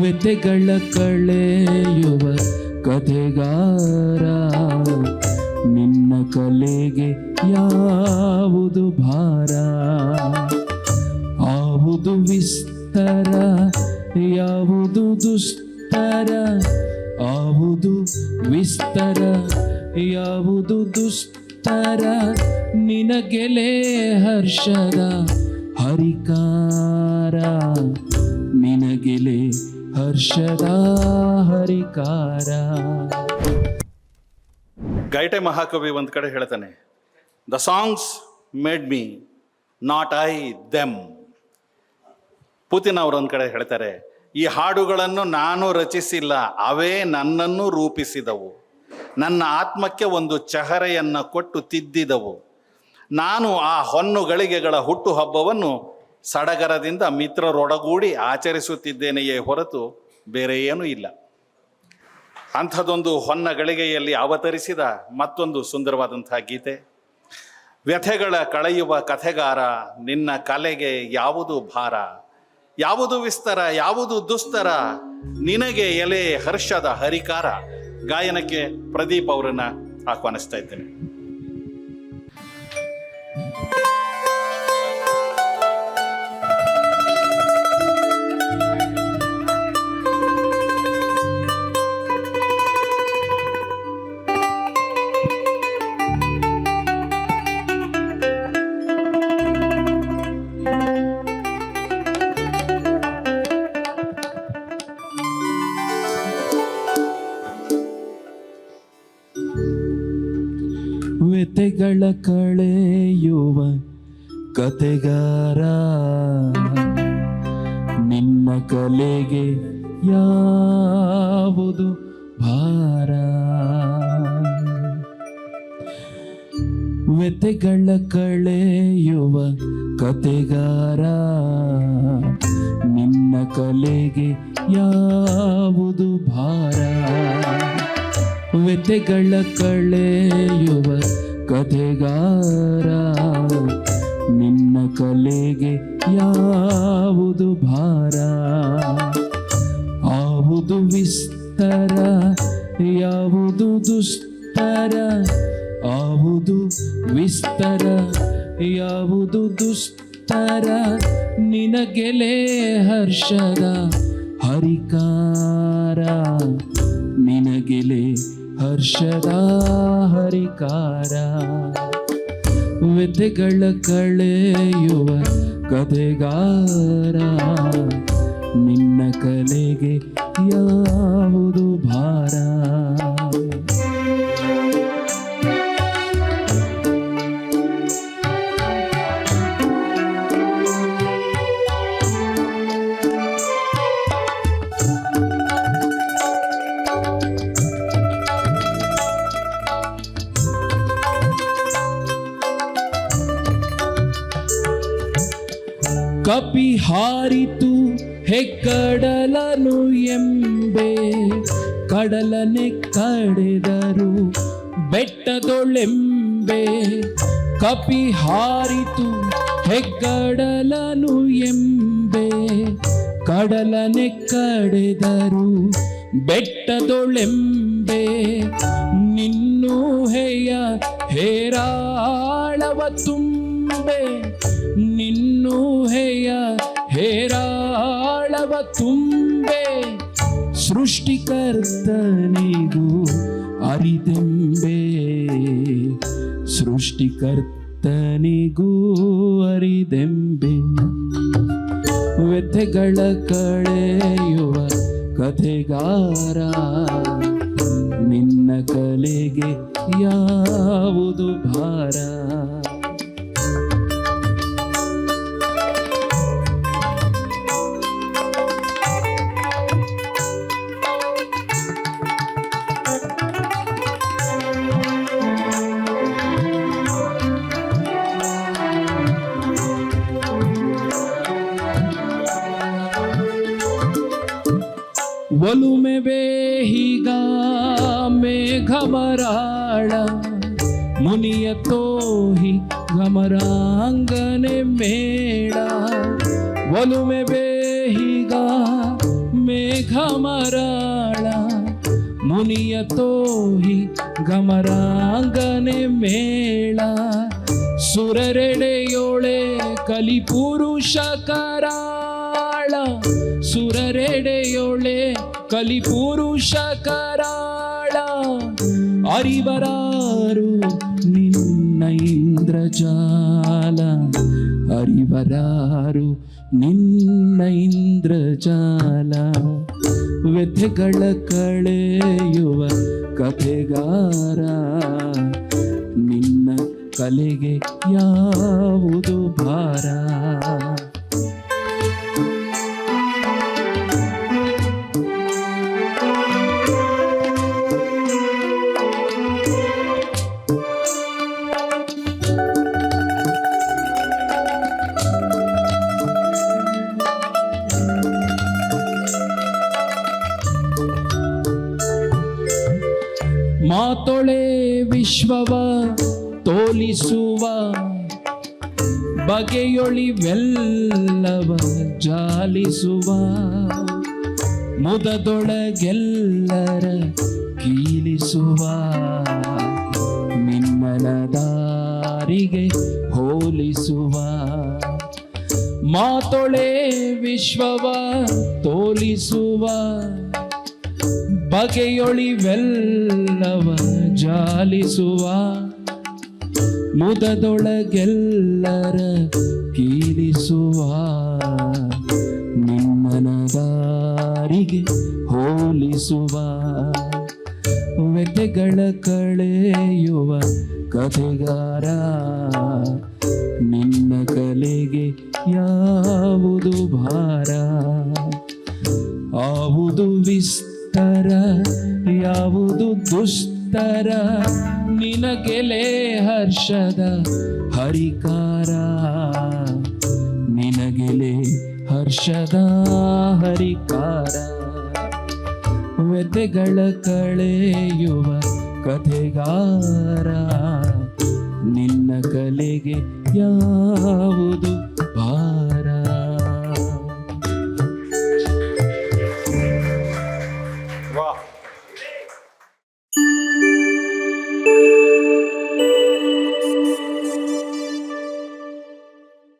ವ್ಯಥೆಗಳ ಕಳೆಯುವ ಕಥೆಗಾರ. ನಿನ್ನ ಕಲೆಗೆ ಯಾವುದು ಭಾರ? ಆವುದು ವಿಸ್ತರ, ಯಾವುದು ದುಸ್ತರ? ಆವುದು ವಿಸ್ತರ, ಯಾವುದು ದುಸ್ತರ? ನಿನಗೆಲೆ ಹರ್ಷದ ಹರಿಕಾರ. ನಿನಗೆಲೆ ಹರ್ಷದ ಹರಿಕಾರ. ಗೈಟೆ ಮಹಾಕವಿ ಒಂದು ಕಡೆ ಹೇಳ್ತಾನೆ the songs made me not I them Putin ಅವರು ಒಂದು ಕಡೆ ಹೇಳ್ತಾರೆ, ಈ ಹಾಡುಗಳನ್ನು ನಾನು ರಚಿಸಿಲ್ಲ, ಅವೇ ನನ್ನನ್ನು ರೂಪಿಸಿದವು. ನನ್ನ ಆತ್ಮಕ್ಕೆ ಒಂದು ಚಹರೆಯನ್ನು ಕೊಟ್ಟು ತಿದ್ದಿದವು. ನಾನು ಆ ಹೊನ್ನು ಗಳಿಗೆಗಳ ಹುಟ್ಟು ಹಬ್ಬವನ್ನು ಸಡಗರದಿಂದ ಮಿತ್ರರೊಡಗೂಡಿ ಆಚರಿಸುತ್ತಿದ್ದೇನೆಯೇ ಹೊರತು ಬೇರೆ ಏನೂ ಇಲ್ಲ. ಅಂಥದೊಂದು ಹೊನ್ನ ಗಳಿಗೆಯಲ್ಲಿ ಅವತರಿಸಿದ ಮತ್ತೊಂದು ಸುಂದರವಾದಂಥ ಗೀತೆ. ವ್ಯಥೆಗಳ ಕಳೆಯುವ ಕಥೆಗಾರ, ನಿನ್ನ ಕಲೆಗೆ ಯಾವುದು ಭಾರ? ಯಾವುದು ವಿಸ್ತರ, ಯಾವುದು ದುಸ್ತರ? ನಿನಗೆ ಎಲೆ ಹರ್ಷದ ಹರಿಕಾರ? ಗಾಯನಕ್ಕೆ ಪ್ರದೀಪ್ ಅವರನ್ನು ಆಹ್ವಾನಿಸ್ತಾ ಇದ್ದೇನೆ. ವ್ಯಥೆಗಳ ಕಳೆಯುವ ಕತೆಗಾರ. ನಿನ್ನ ಕಲೆಗೆ ಯಾವುದು ಭಾರ? ವ್ಯತೆಗಳ ಕಳೆಯುವ ಕತೆಗಾರ. ನಿನ್ನ ಕಲೆಗೆ ಯಾವುದು ಭಾರ? ವ್ಯತೆಗಳ ಕಳೆಯುವ ಕಥೆಗಾರ, ನಿನ್ನ ಕಲೆಗೆ ಯಾವುದು ಭಾರ? ಆವುದು ವಿಸ್ತರ, ಯಾವುದು ದುಸ್ತರ ಆವುದು ವಿಸ್ತರ, ಯಾವುದು ದುಸ್ತರ ನಿನಗೆಲೆ ಹರ್ಷದ ಹರಿಕಾರ, ನಿನಗೆಲೆ ಹರ್ಷದ ಹರಿಕಾರ. ವ್ಯಥೆಗಳ ಕಳೆಯುವ ಕಥೆಗಾರ. ನಿನ್ನ ಕಲೆಗೆ ಯಾವುದು ಭಾರ? ಕಪಿ ಹಾರಿತು ಹೆಕ್ಕಡಲನು ಎಂಬೆ ಕಡಲನೆ ಕಡೆದರು ಬೆಟ್ಟದೊಳೆಂಬೆ ಕಪಿ ಹಾರಿತು ಹೆಗ್ಗಡಲನು ಎಂಬೆ ಕಡಲನೆ ಕಡೆದರು ಬೆಟ್ಟದೊಳೆಂಬೆ ನಿನ್ನೂ ಹೆಯ ಹೇರಾಳವ ತುಂಬೆ ನಿನ್ನೂ ಹೇಯ ಹೇರಾಳವ ತುಂಬೆ. ಸೃಷ್ಟಿಕರ್ತನಿಗೂ ಅರಿದೆಂಬೆ ಸೃಷ್ಟಿಕರ್ತನಿಗೂ ಅರಿದೆಂಬೆ ವ್ಯಥೆಗಳ ಕಳೆಯುವ ಕಥೆಗಾರ, ನಿನ್ನ ಕಲೆಗೆ ಯಾವುದು ಭಾರ? ಮೇಘಮರಾಳ ಮುನಿಯ ತೋಹಿ ಗಮರಾಂಗನೆ ಮೇಳ ಒಲುಮೆ ಬೇಹಿಗ ಮೇ ಮೇಘಮರಾಳ ಮುನಿಯ ತೋಹಿ ಗಮರಾಂಗನೆ ಮೇಳ ಸುರರೆಡೆಯೋಳೆ ಕಲಿಪುರುಷ ಕರಾಳ ಸುರರೆಡೆಯೋಳೆ ಕಲಿಪುರುಷ ಕರಾಳ ಅರಿವರಾರು ನಿನ್ನ ಇಂದ್ರಜಾಲ. ಅರಿವರಾರು ನಿನ್ನ ಇಂದ್ರಜಾಲ. ವ್ಯಥೆಗಳ ಕಳೆಯುವ ಕಥೆಗಾರ. ನಿನ್ನ ಕಲೆಗೆ ಯಾವುದು ಭಾರ? ಮಾತೊಳೆ ವಿಶ್ವವ ತೋಲಿಸುವ ಬಗೆಯೊಳಿವೆಲ್ಲವ ಜಾಲಿಸುವ. ಮುದದೊಳಗೆಲ್ಲರ ಕೀಲಿಸುವ. ನಿಮ್ಮನ ದಾರಿಗೆ ಹೋಲಿಸುವ. ಮಾತೊಳೆ ವಿಶ್ವವ ತೋಲಿಸುವ. ಬಗೆಯೊಳಿವೆಲ್ಲವ ಜಾಲಿಸುವ ಮುದದೊಳಗೆಲ್ಲರ ಕೀಲಿಸುವ ನಿಮ್ಮನ ದಾರಿಗೆ ಹೋಲಿಸುವ ವ್ಯಥೆಗಳ ಕಳೆಯುವ ಕಥೆಗಾರ ನಿನ್ನ ಕಲೆಗೆ ಯಾವುದು ಭಾರ? ಆವುದು ವಿಸ್ತರ ಯಾವುದು ದುಷ್ಟರ? ನಿನಗೆಲೆ ಹರ್ಷದ ಹರಿಕಾರ. ನಿನಗೆಲೆ ಹರ್ಷದ ಹರಿಕಾರ. ವ್ಯಥೆಗಳ ಕಳೆಯುವ ಕಥೆಗಾರ. ನಿನ್ನ ಕಲೆಗೆ ಯಾವುದು